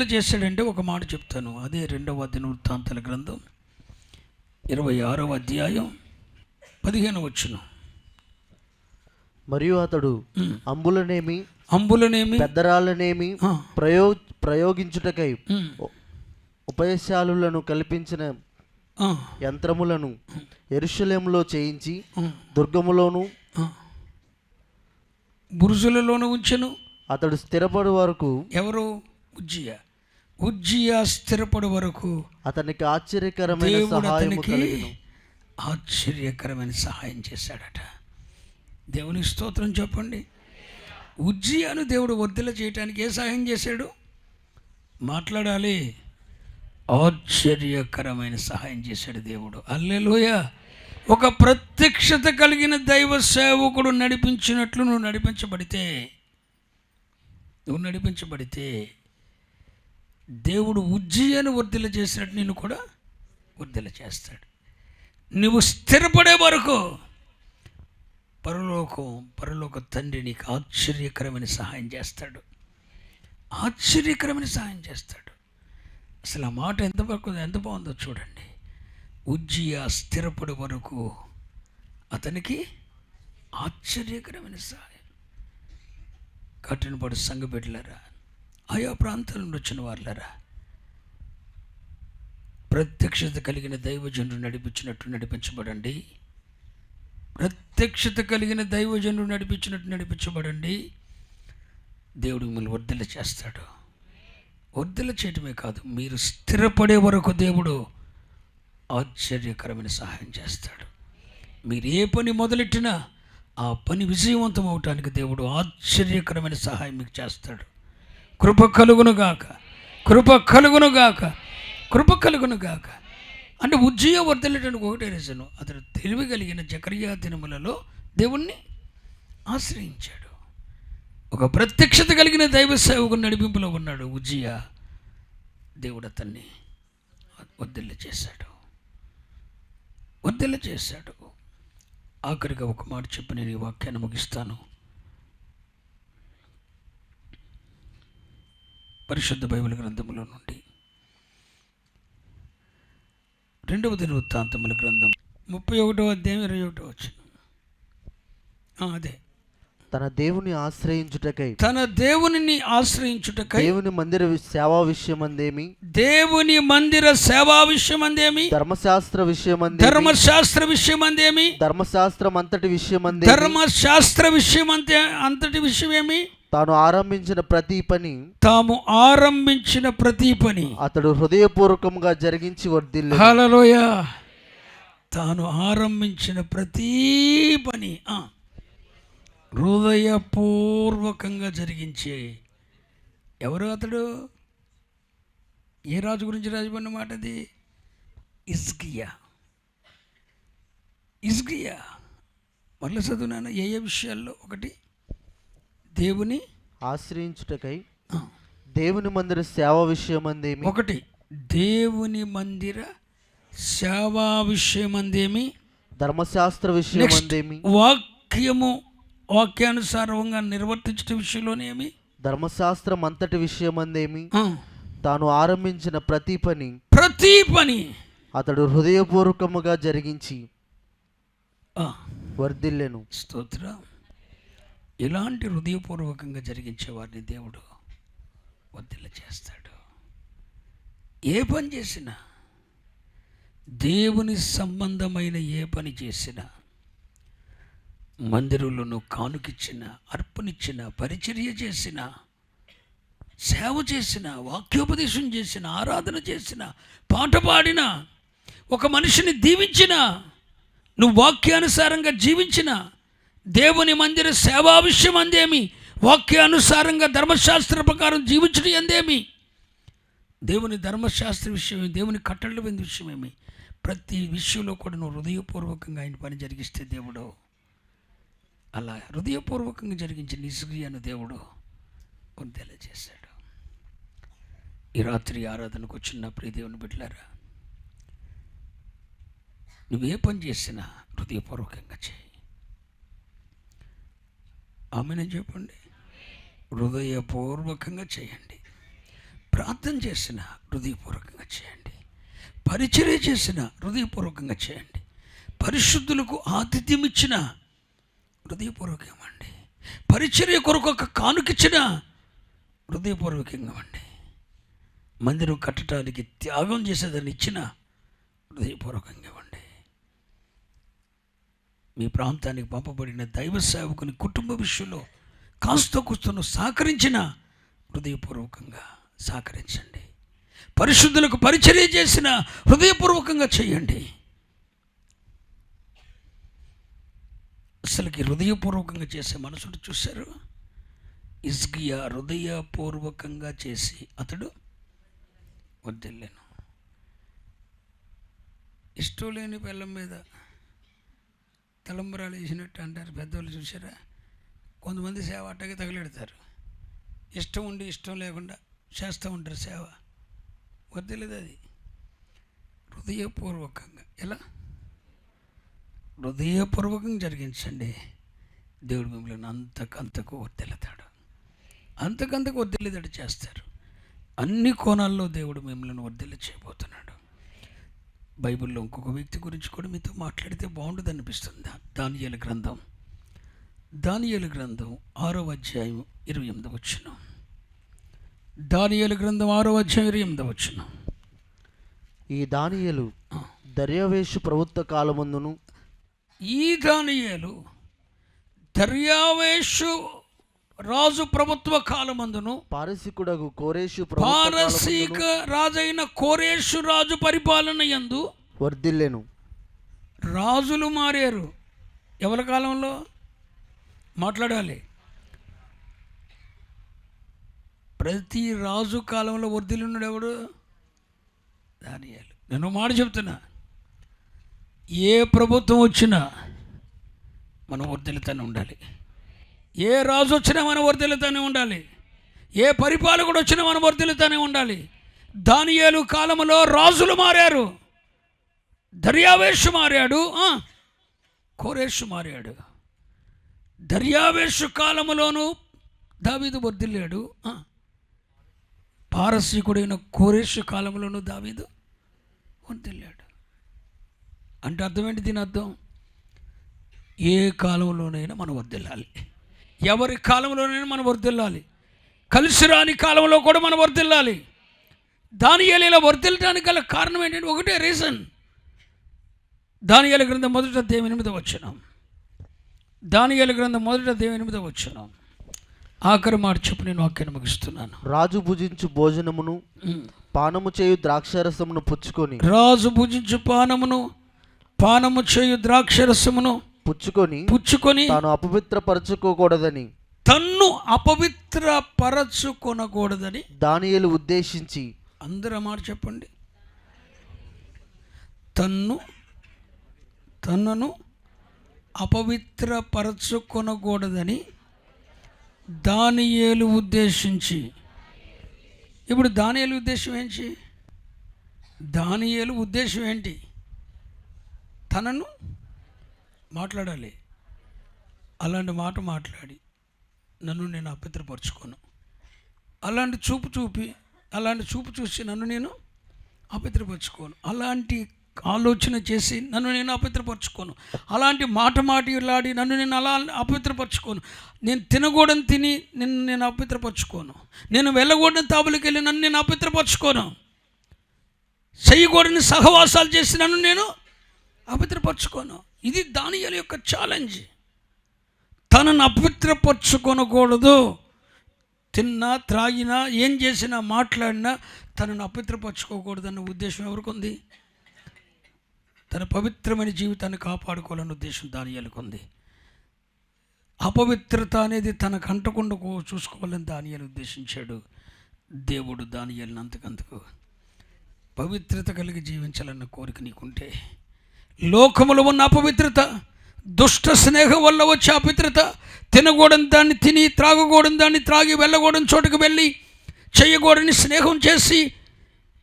వర్ధిల్ల చేశాడంటే ఒక మాట చెప్తాను. అదే రెండవ దినవృత్తాంతాల గ్రంథం ఇరవై ఆరవ అధ్యాయం పదిహేను వచ్చును మరియు అతడు అంబులనేమి అంబులనేమి పెద్దరాళ్ళనేమి ప్రయో ప్రయోగించుటకై ఉపయశాలులను కల్పించిన యంత్రములను ఎరుషలేములో చేయించి దుర్గములోను. బురుజులలోనూ ఉంచెను. అతడు స్థిరపడు వరకు ఎవరు? ఉజ్జియా. ఉజ్జియా స్థిరపడి వరకు అతనికి ఆశ్చర్యకరమైన కలిగిన. ఆశ్చర్యకరమైన సహాయం చేశాడట. దేవుని స్తోత్రం చెప్పండి. ఉజ్జియాను దేవుడు వర్ధిల్ల చేయటానికి ఏ సహాయం చేశాడు? మాట్లాడాలి. ఆశ్చర్యకరమైన సహాయం చేశాడు దేవుడు. అల్లెలోయ ఒక ప్రత్యక్షత కలిగిన దైవ సేవకుడు నడిపించినట్లు నువ్వు నడిపించబడితే నువ్వు నడిపించబడితే దేవుడు ఉజ్జీయను వర్ధిల్ల చేసినట్టు నిన్ను కూడా వర్ధిల్ల చేస్తాడు. నువ్వు స్థిరపడే వరకు పరలోకం పరలోక తండ్రి నీకు ఆశ్చర్యకరమైన సహాయం చేస్తాడు. ఆశ్చర్యకరమైన సహాయం చేస్తాడు. అసలు ఆ మాట ఎంత వరకు ఎంత బాగుందో చూడండి. ఉజ్జియా స్థిరపడే వరకు అతనికి ఆశ్చర్యకరమైన సహాయం. కఠినపడి సంఘ బిడ్డలారా ఆయా ప్రాంతాల నుండి వచ్చిన వాళ్ళరా ప్రత్యక్షత కలిగిన దైవజనుడు నడిపించినట్టు నడిపించబడండి. ప్రత్యక్షత కలిగిన దైవజనుడు నడిపించినట్టు నడిపించబడండి. దేవుడు మిమ్మల్ని వర్ధల చేస్తాడు. వర్ధల చేయటమే కాదు మీరు స్థిరపడే వరకు దేవుడు ఆశ్చర్యకరమైన సహాయం చేస్తాడు. మీరు ఏ పని మొదలెట్టినా ఆ పని విజయవంతం అవటానికి దేవుడు ఆశ్చర్యకరమైన సహాయం మీకు చేస్తాడు. కృప కలుగునుగాక కృప కలుగునుగాక కృప కలుగునుగాక అంటే ఉజ్జయ వర్ధలటానికి ఒకటే రీజను. అతడు తెలివి కలిగిన జకరియా దినములలో దేవుణ్ణి ఆశ్రయించాడు. ఒక ప్రత్యక్షత కలిగిన దైవ సేవకు నడిపింపులో ఉన్నాడు ఉజ్జయ. దేవుడు అతన్ని వద్దెల్ల చేశాడు. వద్దెల్ల చేశాడు. ఆఖరిగా ఒక మాట చెప్పి నేను ఈ వాక్యాన్ని ముగిస్తాను. పరిశుద్ధ బైబిల్ గ్రంథములో నుండి. రెండవ దిన వృత్తాంతముల గ్రంథం. ముప్పై ఒకటో అధ్యాయం ఇరవై ఒకటో వచ్చిన అదే. తన దేవుని ఆశ్రయించుటకై. తన దేవునిని ఆశ్రయించుటకై. దేవుని మందిర సేవా విషయమందేమి? దేవుని మందిర సేవా విషయమందేమి? ధర్మశాస్త్ర విషయమందే ధర్మశాస్త్ర విషయమందేమి? ధర్మశాస్త్రం అంతటి విషయమందే ధర్మశాస్త్ర విషయమంతే అంతటి విషయమేమి? తాను ఆరంభించిన ప్రతి పని తాము ఆరంభించిన ప్రతి పని అతడు హృదయపూర్వకంగా జరిగించి వర్ధిల్లు. హలలోయ తాను ఆరంభించిన ప్రతి పని హృదయపూర్వకంగా జరిగించే. ఎవరు అతడు? ఏ రాజు గురించి రాజుపడిన మాట అది? ఇస్గియా ఇస్గియా మళ్ళీ చదువునాను ఏ ఏ విషయాల్లో? ఒకటి. దేవుని ఆశ్రయించుటకై దేవుని మందిర సేవా విషయమందేమి? ఒకటి దేవుని మందిర సేవా విషయమందేమి? ధర్మశాస్త్ర విషయమందేమి? వాక్యము వాక్యానుసారంగా నిర్వర్తించడం విషయంలోనేమి? ధర్మశాస్త్రం అంతటి విషయమందేమి? ఆ, తాను ఆరంభించిన ప్రతి పని ప్రతి పని అతడు హృదయపూర్వకముగా జరిగించి వర్ధిల్లెను. స్తోత్ర. ఇలాంటి హృదయపూర్వకంగా జరిగించే వారిని దేవుడు వదిల చేస్తాడు? ఏ పని చేసినా దేవుని సంబంధమైన ఏ పని చేసినా మందిరులను నువ్వు కానుకిచ్చిన అర్పణిచ్చిన పరిచర్య చేసిన సేవ చేసిన వాక్యోపదేశం చేసిన ఆరాధన చేసిన పాట పాడిన ఒక మనిషిని దీవించిన నువ్వు వాక్యానుసారంగా జీవించినా దేవుని మందిర సేవా విషయం అందేమి? వాక్యానుసారంగా ధర్మశాస్త్ర ప్రకారం జీవించడం అందేమి? దేవుని ధర్మశాస్త్ర విషయమే దేవుని కట్టళ్ళ విందు విషయమేమి? ప్రతి విషయంలో కూడా నువ్వు హృదయపూర్వకంగా ఆయన పని జరిగిస్తే దేవుడు అలా హృదయపూర్వకంగా జరిగించిన నిస్క్రియను దేవుడు కొన్ని తెలియజేశాడు. ఈ రాత్రి ఆరాధనకు వచ్చిన ప్రియ దేవుని బిడ్డలారా నువ్వే పని చేసినా హృదయపూర్వకంగా చేయి. ఆమెనే చెప్పండి. హృదయపూర్వకంగా చేయండి. ప్రార్థన చేసిన హృదయపూర్వకంగా చేయండి. పరిచర్య చేసిన హృదయపూర్వకంగా చేయండి. పరిశుద్ధులకు ఆతిథ్యం ఇచ్చిన హృదయపూర్వకంగా ఇవ్వండి పరిచర్య కొరకు ఒక కానుకిచ్చిన హృదయపూర్వకంగా ఇవ్వండి మందిరం కట్టడానికి త్యాగం చేసేదాన్ని ఇచ్చిన హృదయపూర్వకంగా ఇవ్వండి మీ ప్రాంతానికి పంపబడిన దైవ సేవకుని కుటుంబ విషయంలో కాస్త కూస్తును సహకరించిన హృదయపూర్వకంగా సహకరించండి. పరిశుద్ధులకు పరిచర్య చేసిన హృదయపూర్వకంగా చేయండి. అసలుకి హృదయపూర్వకంగా చేసే మనసుడు చూశారు? ఇస్గియా హృదయపూర్వకంగా చేసి అతడు వద్దెళ్ళాను. ఇష్టం లేని పిల్లం మీద తలంబరాలు వేసినట్టు అంటారు పెద్దవాళ్ళు చూసారా కొంతమంది సేవ అట్టగే తగిలెడతారు. ఇష్టం ఉండి ఇష్టం లేకుండా చేస్తూ ఉంటారు సేవ. వద్దలేదు అది? హృదయపూర్వకంగా. ఎలా? హృదయపూర్వకంగా జరిగించండి. దేవుడు మిమ్మల్ని అంతకంతకు వర్దిల్లుతాడు. అంతకంతకు వద్దలేదాడు చేస్తారు. అన్ని కోణాల్లో దేవుడు మిమ్మల్ని వర్దిల్ల చేయబోతున్నాడు. బైబిల్లో ఇంకొక వ్యక్తి గురించి కూడా మీతో మాట్లాడితే బాగుంటుంది అనిపిస్తుంది దానియేలు గ్రంథం. దానియేలు గ్రంథం ఆరో అధ్యాయం ఇరవై ఎనిమిది వచ్చిన దానియేలు గ్రంథం ఆరో అధ్యాయం ఇరవై ఎనిమిది వచ్చిన ఈ దానియలు దర్యావేషు ప్రభుత్వ కాలమందును ఈ దానియేలు దర్యావేషు రాజు ప్రభుత్వ కాలమందును పారసికుడగు కోరేషు పారసీక రాజైన కోరేషు రాజు పరిపాలన యందు వర్ధిల్లెను. రాజులు మారారు. ఎవరి కాలంలో? మాట్లాడాలి. ప్రతి రాజు కాలంలో వర్ధిల్లున్నాడు ఎవడు? దానియాలు. నేను మాట చెప్తున్నా. ఏ ప్రభుత్వం వచ్చినా మనం వర్ధిల్లుతూనే ఉండాలి. ఏ రాజు వచ్చినా మన వర్ధిల్లుతూనే ఉండాలి. ఏ పరిపాలకుడు వచ్చినా మన వర్ధిల్లుతూనే ఉండాలి. దానియేలు కాలంలో రాజులు మారారు. దర్యావేషు మారాడు. కోరేషు మారాడు. దర్యావేషు కాలములోను దావీదు వర్దిల్లాడు పారసీకుడైన కోరేషు కాలంలోను దావీదు వర్దిల్లాడు అంటే అర్థం ఏంటి దీని అర్థం? ఏ కాలంలోనైనా మనం వర్దిల్లాలి ఎవరి కాలంలోనైనా మనం వర్ధిల్లాలి? కలిసి రాని కాలంలో కూడా మనం వర్ధిల్లాలి. దాని ఇలా వర్ధిల్లడానికి గల కారణం ఏంటంటే ఒకటే రీజన్. దానియేలు గ్రంథం మొదట దేవి ఎనిమిది వచ్చినాం దానియేలు గ్రంథం మొదట దేవి ఎనిమిది వచ్చినాం ఆఖరి మాట చెప్పు నేను వాక్యాన్ని ముగిస్తున్నాను. రాజు భుజించు భోజనమును. పానము చేయు ద్రాక్షారసమును పుచ్చుకొని. రాజు భుజించు పానమును పానము చేయు ద్రాక్షరసమును పుచ్చుకొని పుచ్చుకొని తాను అపవిత్రపరచుకోకూడదని తన్ను అపవిత్ర పరచుకొనకూడదని దానియేలు ఉద్దేశించి అందరూ మాట చెప్పండి. తన్ను తనను అపవిత్రపరచుకొనకూడదని దానియేలు ఉద్దేశించి. ఇప్పుడు దానియేలు ఉద్దేశం ఏంటి? దానియేలు ఉద్దేశం ఏంటి? తనను మాట్లాడాలి. అలాంటి మాట మాట్లాడి నన్ను నేను అపవిత్రపరచుకోను అలాంటి చూపు చూపి అలాంటి చూపు చూసి నన్ను నేను అపవిత్రపరచుకోను అలాంటి ఆలోచన చేసి నన్ను నేను అపవిత్రపరచుకోను అలాంటి మాట మాట్లాడి నన్ను నేను అలా అపవిత్రపరచుకోను నేను తినకూడని తిని నిన్ను నేను అపవిత్రపరచుకోను నేను వెళ్ళకూడని తాబులకి వెళ్ళి నన్ను నేను అపవిత్రపరచుకోను చేయకూడని సహవాసాలు చేసి నన్ను నేను అపవిత్రపరచుకోను ఇది దానియల యొక్క ఛాలెంజ్ తనను అపవిత్రపరచుకొనకూడదు. తిన్నా త్రాగినా ఏం చేసినా మాట్లాడినా తనను అపవిత్రపరచుకోకూడదన్న ఉద్దేశం ఎవరికి ఉంది? తన పవిత్రమైన జీవితాన్ని కాపాడుకోవాలన్న ఉద్దేశం దానియాలకు ఉంది. అపవిత్రత అనేది తనకు అంటకుండా చూసుకోవాలని దానియాలు ఉద్దేశించాడు దేవుడు దానియాలను అంతకంతకు పవిత్రత కలిగి జీవించాలన్న కోరిక నీకుంటే లోకములో ఉన్న అపవిత్రత దుష్ట స్నేహం వల్ల వచ్చే అపవిత్రత తినకూడని దాన్ని తిని త్రాగకూడని దాన్ని త్రాగి వెళ్ళకూడని చోటుకు వెళ్ళి చేయకూడని స్నేహం చేసి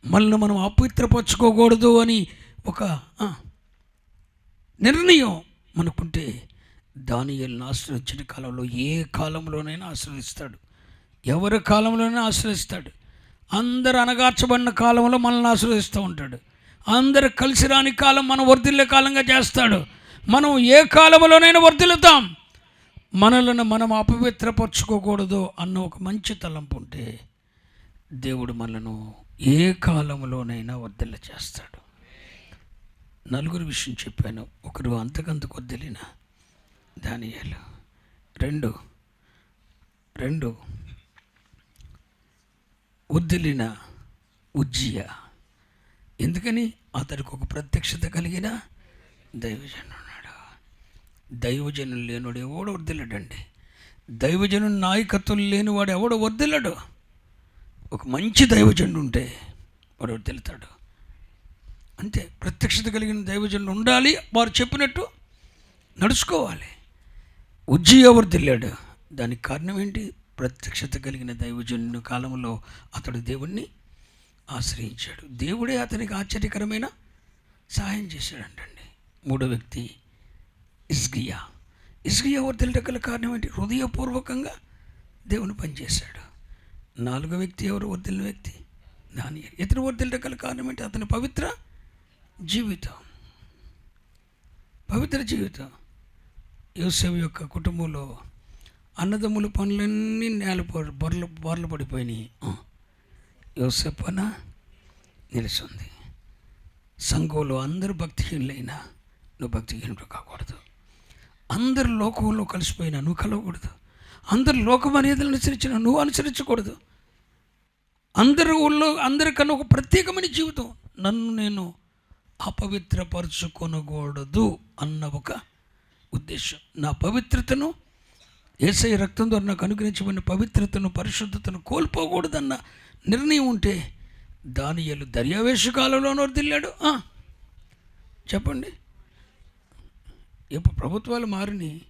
మళ్ళీ మనం అపవిత్రపరచుకోకూడదు అని ఒక నిర్ణయం మనకుంటే దానియల్ని ఆశ్రయించిన కాలంలో ఏ కాలంలోనైనా ఆశ్రయిస్తాడు. ఎవరి కాలంలోనైనా ఆశ్రయిస్తాడు. అందరు అనగార్చబడిన కాలంలో మనల్ని ఆశ్రయిస్తూ ఉంటాడు. అందరు కలిసి రాని కాలం మనం వర్ధిల్లే కాలంగా చేస్తాడు. మనం ఏ కాలంలోనైనా వర్ధిల్లుతాం. మనలను మనం అపవిత్రపరచుకోకూడదు అన్న ఒక మంచి తలంపు ఉంటే దేవుడు మనను ఏ కాలంలోనైనా వర్ధిల్ల చేస్తాడు. నలుగురు విషయం చెప్పాను. ఒకరు అంతకంతకు వదిలిన దానియాలు. రెండు రెండు వద్దిలిన ఉజ్జియా. ఎందుకని? అతడికి ఒక ప్రత్యక్షత కలిగిన దైవజనుడు ఉన్నాడు దైవజనులు లేనివాడు ఎవడు వర్దిల్లడండి దైవజను నాయకత్వం లేనివాడు ఎవడు వర్దిల్లడు ఒక మంచి దైవజనుడు ఉంటే వాడు వర్దిల్లుతాడు అంతే. ప్రత్యక్షత కలిగిన దైవజనుడు ఉండాలి. వారు చెప్పినట్టు నడుచుకోవాలి. ఉజ్జి ఎవరు తెలియాడు దానికి కారణం ఏంటి? ప్రత్యక్షత కలిగిన దైవజను కాలంలో అతడు దేవుణ్ణి ఆశ్రయించాడు. దేవుడే అతనికి ఆశ్చర్యకరమైన సహాయం చేశాడంటండి. మూడో వ్యక్తి ఇస్గియా ఇస్గియా ఎవరు తెలియట గల కారణం ఏంటి? హృదయపూర్వకంగా దేవుని పనిచేశాడు నాలుగో వ్యక్తి ఎవరు? వర్దిలిన వ్యక్తి దాని ఇతరు వర్దిలట గల కారణం ఏంటి? అతని పవిత్ర జీవితం. పవిత్ర జీవితం. యోసేపు యొక్క కుటుంబంలో అన్నదమ్ముల పనులన్నీ నేల పొర- బొర్ల పడిపోయినాయి. యోసెప్పన యోసేపు నిలిచింది సంఘంలో అందరూ భక్తిహీనులైనా నువ్వు భక్తిహీనుడు కాకూడదు. అందరు లోకంలో కలిసిపోయినా నువ్వు కలవకూడదు. అందరు లోకం అనేది అనుసరించిన నువ్వు అనుసరించకూడదు. అందరి ఊళ్ళో అందరికన్నా ఒక ప్రత్యేకమైన జీవితం నన్ను నేను అపవిత్రపరచుకొనకూడదు అన్న ఒక ఉద్దేశం. నా పవిత్రతను ఏసై రక్తం ద్వారా నాకు అనుగ్రహించబడిన పవిత్రతను పరిశుద్ధతను కోల్పోకూడదన్న నిర్ణయం ఉంటే దానియలు దర్యావేశ కాలంలో వర్దిల్లాడు చెప్పండి. ఇప్పుడు ప్రభుత్వాలు మారిని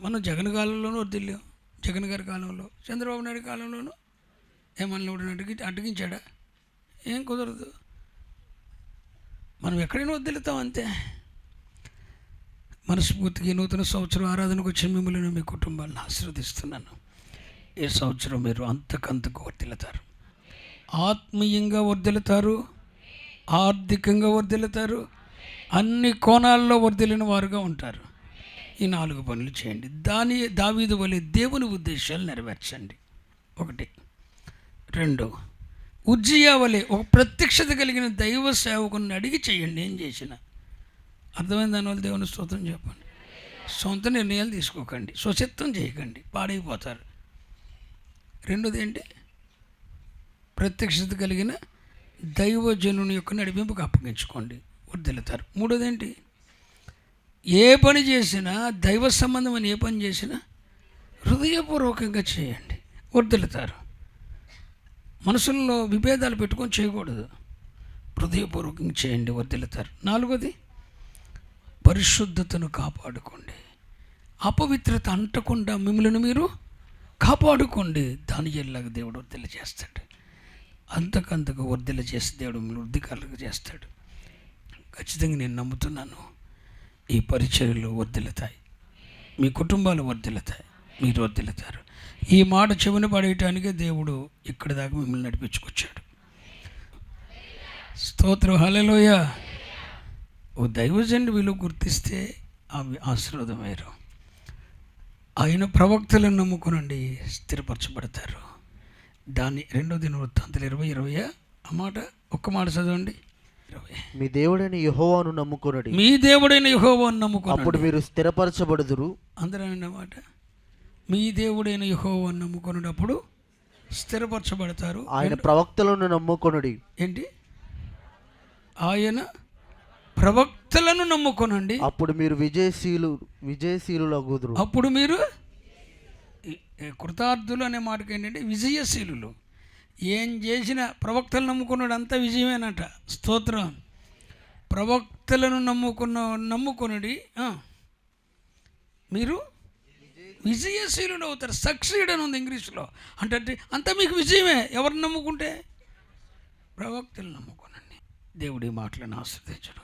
మనం జగన్ కాలంలోనూ వర్దిల్లాం జగన్ గారి కాలంలో చంద్రబాబు నాయుడు కాలంలోనూ ఏమన్నా అడ్డగి అడ్డగించాడా? ఏం కుదరదు. మనం ఎక్కడైనా వదిలేతాం అంతే. మనస్ఫూర్తిగా నూతన సంవత్సరం ఆరాధనకు వచ్చిన మిమ్మల్ని మీ కుటుంబాలను ఆశీర్వదిస్తున్నాను. ఈ సంవత్సరం మీరు అంతకంతకు వర్దిల్లుతారు ఆత్మీయంగా వర్దిల్లుతారు ఆర్థికంగా వర్దిల్లుతారు అన్ని కోణాల్లో వర్దిలిన వారుగా ఉంటారు. ఈ నాలుగు పనులు చేయండి. దాని దావీదు వలె దేవుని ఉద్దేశాలు నెరవేర్చండి. ఒకటి. రెండు. ఉజ్జియా వలె ఒక ప్రత్యక్షత కలిగిన దైవ సేవకుని అడిగి చేయండి. ఏం చేసిన. అర్థమైన దానివల్ల దేవుని స్తోత్రం చెప్పండి. సొంత నిర్ణయాలు తీసుకోకండి. స్వచిత్వం చేయకండి. పాడైపోతారు. రెండోది ఏంటి ప్రత్యక్షత కలిగిన దైవజనుని యొక్క నడిపింపుకు అప్పగించుకోండి. వర్దిల్లుతారు మూడోది ఏంటి ఏ పని చేసినా దైవ సంబంధమైన ఏ పని చేసినా హృదయపూర్వకంగా చేయండి. వర్దిల్లుతారు మనసుల్లో విభేదాలు పెట్టుకొని చేయకూడదు. హృదయపూర్వకంగా చేయండి వర్దిల్లుతారు నాలుగోది పరిశుద్ధతను కాపాడుకోండి. అపవిత్రత అంటకుండా మిమ్మల్ని మీరు కాపాడుకోండి. దాని ఎల్లాగా దేవుడు వర్దిల్ల చేస్తాడు. అంతకంతకు వర్దిల్ల చేసి దేవుడు మిమ్మల్ని వృద్ధికారులుగా చేస్తాడు. ఖచ్చితంగా నేను నమ్ముతున్నాను. ఈ పరిచర్యలు వర్ధిల్లుతాయి. మీ కుటుంబాలు వర్దిల్లుతాయి మీరు వర్దిల్లుతారు ఈ మాట చెవిన పడేయటానికే దేవుడు ఇక్కడి దాకా మిమ్మల్ని నడిపించుకొచ్చాడు. స్తోత్రం. హలలోయ ఓ దైవజండి విలువ గుర్తిస్తే అవి ఆశీర్వాదం వేరు. ఆయన ప్రవక్తలను నమ్ముకునండి స్థిరపరచబడతారు. దాన్ని రెండో దిన వృత్తాంతలు ఇరవై ఇరవై ఆ మాట ఒక్క మాట చదవండి. ఇరవై. మీ దేవుడైన యెహోవాను నమ్ముకొనడి. మీ దేవుడైన యహోవాన్ని నమ్ముకున్నాడు అప్పుడు మీరు స్థిరపరచబడుదురు. అందరూ అన్నమాట మీ దేవుడైన యహోవాన్ని నమ్ముకున్నప్పుడు స్థిరపరచబడతారు. ఆయన ప్రవక్తలను నమ్ముకొనడి. ఏంటి? ఆయన ప్రవక్తలను నమ్ముకొనండి. అప్పుడు మీరు విజయశీలు విజయశీలులగుదురు అప్పుడు మీరు కృతార్థులు అనే మాటకి ఏంటంటే విజయశీలులు. ఏం చేసిన ప్రవక్తలు నమ్ముకున్నాడు అంతా విజయమేనట. స్తోత్రం. ప్రవక్తలను నమ్ముకున్న నమ్ముకున్నది ఆ, మీరు విజయశీలులు అవుతారు. సక్సీడ్ అని ఉంది ఇంగ్లీష్లో. అంటే అంతా మీకు విజయమే. ఎవరిని నమ్ముకుంటే? ప్రవక్తలు నమ్ముకోనండి. దేవుడి మాటలను ఆశ్రదించడం